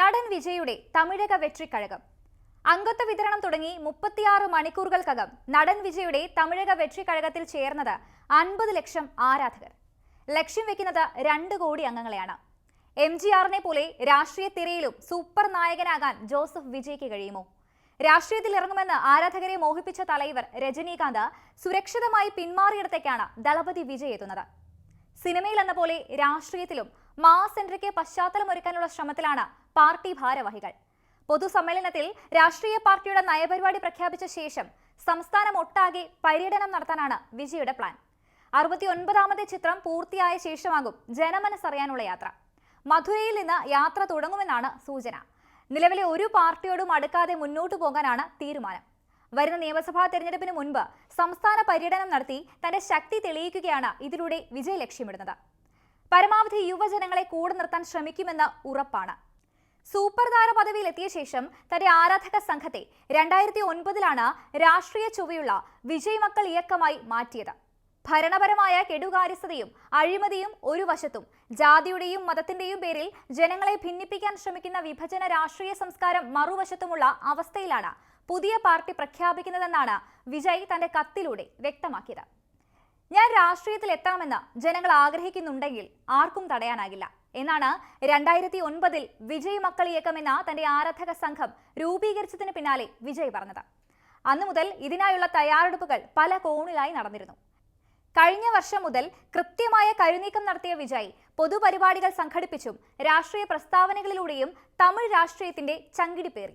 നടൻ വിജയുടെ തമിഴക വെട്രിക്കഴകം അംഗത്വ വിതരണം തുടങ്ങി മുപ്പത്തിയാറ് മണിക്കൂറുകൾക്കകം നടൻ വിജയുടെ തമിഴക വെട്രിക്കഴകത്തിൽ ചേർന്നത് അൻപത് ലക്ഷം ആരാധകർ. ലക്ഷ്യം വെക്കുന്നത് രണ്ട് കോടി അംഗങ്ങളെയാണ്. എം ജി ആറിനെ പോലെ രാഷ്ട്രീയ തിരയിലും സൂപ്പർ നായകനാകാൻ ജോസഫ് വിജയ്ക്ക് കഴിയുമോ? രാഷ്ട്രീയത്തിൽ ഇറങ്ങുമെന്ന് ആരാധകരെ മോഹിപ്പിച്ച തലൈവർ രജനീകാന്ത് സുരക്ഷിതമായി പിന്മാറിയിടത്തേക്കാണ് ദളപതി വിജയ് എത്തുന്നത്. സിനിമയിൽ എന്ന പോലെ രാഷ്ട്രീയത്തിലും മാസ് എൻട്രിക്ക് പശ്ചാത്തലമൊരുക്കാനുള്ള ശ്രമത്തിലാണ് പാർട്ടി ഭാരവാഹികൾ. പൊതുസമ്മേളനത്തിൽ രാഷ്ട്രീയ പാർട്ടിയുടെ നയപരിപാടി പ്രഖ്യാപിച്ച ശേഷം സംസ്ഥാനം ഒട്ടാകെ പര്യടനം നടത്താനാണ് വിജയുടെ പ്ലാൻ. അറുപത്തി ഒൻപതാമത്തെ ചിത്രം പൂർത്തിയായ ശേഷമാകും ജനമനസ്സറിയാനുള്ള യാത്ര. മധുരയിൽ നിന്ന് യാത്ര തുടങ്ങുമെന്നാണ് സൂചന. നിലവിലെ ഒരു പാർട്ടിയോടും അടുക്കാതെ മുന്നോട്ടു പോകാനാണ് തീരുമാനം. വരുന്ന നിയമസഭാ തെരഞ്ഞെടുപ്പിന് മുൻപ് സംസ്ഥാന പര്യടനം നടത്തി തന്റെ ശക്തി തെളിയിക്കുകയാണ് ഇതിലൂടെ വിജയ ലക്ഷ്യമിടുന്നത് പരമാവധി യുവജനങ്ങളെ കൂടെ നിർത്താൻ ശ്രമിക്കുമെന്ന് ഉറപ്പാണ്. സൂപ്പർ താര പദവിയിലെത്തിയ ശേഷം തന്റെ ആരാധക സംഘത്തെ രണ്ടായിരത്തി ഒൻപതിലാണ് രാഷ്ട്രീയ ചൊവ്വയുള്ള വിജയ് മക്കൾ ഇയക്കമായി മാറ്റിയത്. ഭരണപരമായ കെടുകാര്യസ്ഥതയും അഴിമതിയും ഒരു വശത്തും ജാതിയുടെയും മതത്തിന്റെയും പേരിൽ ജനങ്ങളെ ഭിന്നിപ്പിക്കാൻ ശ്രമിക്കുന്ന വിഭജന രാഷ്ട്രീയ സംസ്കാരം മറുവശത്തുമുള്ള അവസ്ഥയിലാണ് പുതിയ പാർട്ടി പ്രഖ്യാപിക്കുന്നതെന്നാണ് വിജയ് തന്റെ കത്തിലൂടെ വ്യക്തമാക്കിയത്. ഞാൻ രാഷ്ട്രീയത്തിൽ എത്തണമെന്ന് ജനങ്ങൾ ആഗ്രഹിക്കുന്നുണ്ടെങ്കിൽ ആർക്കും തടയാനാകില്ല. എന്നാണ് രണ്ടായിരത്തി ഒൻപതിൽ വിജയ് മക്കൾ ഇയക്കം എന്ന തന്റെ ആരാധക സംഘം രൂപീകരിച്ചതിന് പിന്നാലെ വിജയ് പറഞ്ഞത്. അന്നു മുതൽ ഇതിനായുള്ള തയ്യാറെടുപ്പുകൾ പല കോണിലായി നടന്നിരുന്നു. കഴിഞ്ഞ വർഷം മുതൽ കൃത്യമായ കരുനീക്കം നടത്തിയ വിജയ് പൊതുപരിപാടികൾ സംഘടിപ്പിച്ചും രാഷ്ട്രീയ പ്രസ്താവനകളിലൂടെയും തമിഴ് രാഷ്ട്രീയത്തിന്റെ ചങ്കിടിപ്പേറി.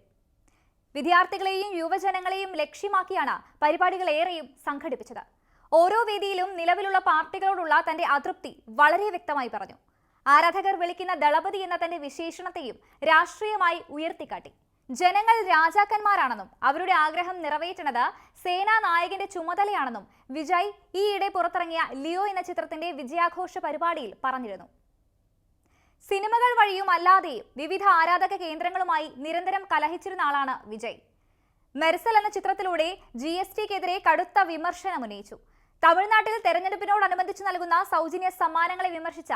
വിദ്യാർത്ഥികളെയും യുവജനങ്ങളെയും ലക്ഷ്യമാക്കിയാണ് പരിപാടികൾ ഏറെയും സംഘടിപ്പിച്ചത്. ഓരോ വേദിയിലും നിലവിലുള്ള പാർട്ടികളോടുള്ള തന്റെ അതൃപ്തി വളരെ വ്യക്തമായി പറഞ്ഞു. ആരാധകർ വിളിക്കുന്ന ദളപതി എന്ന തന്റെ വിശേഷണത്തെയും രാഷ്ട്രീയമായി ഉയർത്തിക്കാട്ടി. ജനങ്ങൾ രാജാക്കന്മാരാണെന്നും അവരുടെ ആഗ്രഹം നിറവേറ്റുന്നത് സേനാ നായകന്റെ ചുമതലയാണെന്നും വിജയ് ഈയിടെ പുറത്തിറങ്ങിയ ലിയോ എന്ന ചിത്രത്തിന്റെ വിജയാഘോഷ പരിപാടിയിൽ പറഞ്ഞിരുന്നു. സിനിമകൾ വഴിയും അല്ലാതെയും വിവിധ ആരാധക കേന്ദ്രങ്ങളുമായി നിരന്തരം കലഹിച്ചിരുന്ന ആളാണ് വിജയ്. മെർസൽ എന്ന ചിത്രത്തിലൂടെ ജി എസ് ടിക്കെതിരെ കടുത്ത വിമർശനമുന്നയിച്ചു തമിഴ്നാട്ടിൽ തെരഞ്ഞെടുപ്പിനോടനുബന്ധിച്ച് നൽകുന്ന സൗജന്യ സമ്മാനങ്ങളെ വിമർശിച്ച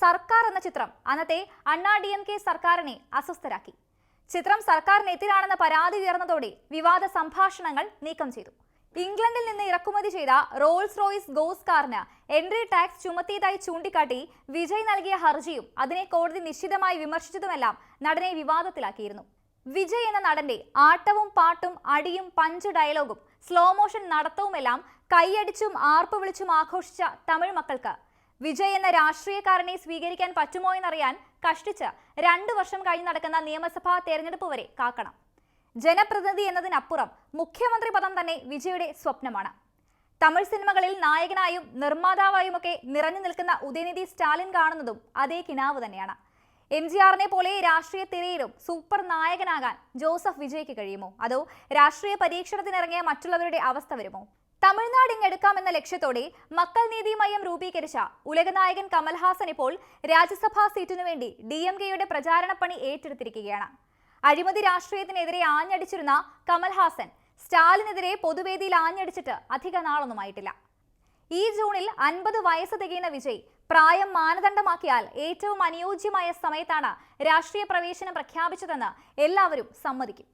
സർക്കാർ എന്ന ചിത്രം അന്നത്തെ അണ്ണാ ഡി എം കെ സർക്കാരിനെ അസ്വസ്ഥരാക്കി. ചിത്രം സർക്കാരിനെതിരാണെന്ന പരാതി ഉയർന്നതോടെ വിവാദ സംഭാഷണങ്ങൾ നീക്കം ചെയ്തു. ഇംഗ്ലണ്ടിൽ നിന്ന് ഇറക്കുമതി ചെയ്ത റോൾസ് റോയ്സ് ഗോസ് കാറിന് എൻട്രി ടാക്സ് ചുമത്തിയതായി ചൂണ്ടിക്കാട്ടി വിജയ് നൽകിയ ഹർജിയും അതിനെ കോടതി നിശ്ചിതമായി വിമർശിച്ചതുമെല്ലാം നടനെ വിവാദത്തിലാക്കിയിരുന്നു. വിജയ് എന്ന നടന്റെ ആട്ടവും പാട്ടും അടിയും പഞ്ച് ഡയലോഗും സ്ലോ മോഷൻ നടത്തവുമെല്ലാം കൈയടിച്ചും ആർപ്പ് വിളിച്ചും ആഘോഷിച്ച തമിഴ് മക്കൾക്ക്. വിജയ് എന്ന രാഷ്ട്രീയക്കാരനെ സ്വീകരിക്കാൻ പറ്റുമോ എന്നറിയാൻ കഷ്ടിച്ച് രണ്ടു വർഷം കഴിഞ്ഞ് നടക്കുന്ന നിയമസഭാ തെരഞ്ഞെടുപ്പ് വരെ കാക്കണം. ജനപ്രതിനിധി എന്നതിനപ്പുറം മുഖ്യമന്ത്രി പദം തന്നെ വിജയുടെ സ്വപ്നമാണ്. തമിഴ് സിനിമകളിൽ നായകനായും നിർമ്മാതാവായുമൊക്കെ നിറഞ്ഞു നിൽക്കുന്ന ഉദയനിധി സ്റ്റാലിൻ കാണുന്നതും അതേ കിനാവ് തന്നെയാണ്. എം ജി ആറിനെ പോലെ രാഷ്ട്രീയ തിരയിലും സൂപ്പർ നായകനാകാൻ ജോസഫ് വിജയ്ക്ക് കഴിയുമോ? അതോ രാഷ്ട്രീയ പരീക്ഷണത്തിനിറങ്ങിയ മറ്റുള്ളവരുടെ അവസ്ഥ വരുമോ? തമിഴ്നാട് ഇങ്ങെടുക്കാമെന്ന ലക്ഷ്യത്തോടെ മക്കൾ നീതി മയം രൂപീകരിച്ച ഉലകനായകൻ കമൽഹാസൻ ഇപ്പോൾ രാജ്യസഭാ സീറ്റിനു വേണ്ടി ഡി എം കെയുടെ പ്രചാരണ പണി ഏറ്റെടുത്തിരിക്കുകയാണ്. അഴിമതി രാഷ്ട്രീയത്തിനെതിരെ ആഞ്ഞടിച്ചിരുന്ന കമൽഹാസൻ സ്റ്റാലിനെതിരെ പൊതുവേദിയിൽ ആഞ്ഞടിച്ചിട്ട് അധിക നാളൊന്നുമായിട്ടില്ല ഈ ജൂണിൽ അൻപത് വയസ്സ് തികയുന്ന വിജയ് പ്രായം മാനദണ്ഡമാക്കിയാൽ ഏറ്റവും അനുയോജ്യമായ സമയത്താണ് രാഷ്ട്രീയ പ്രവേശനം പ്രഖ്യാപിച്ചതെന്ന് എല്ലാവരും സമ്മതിക്കും.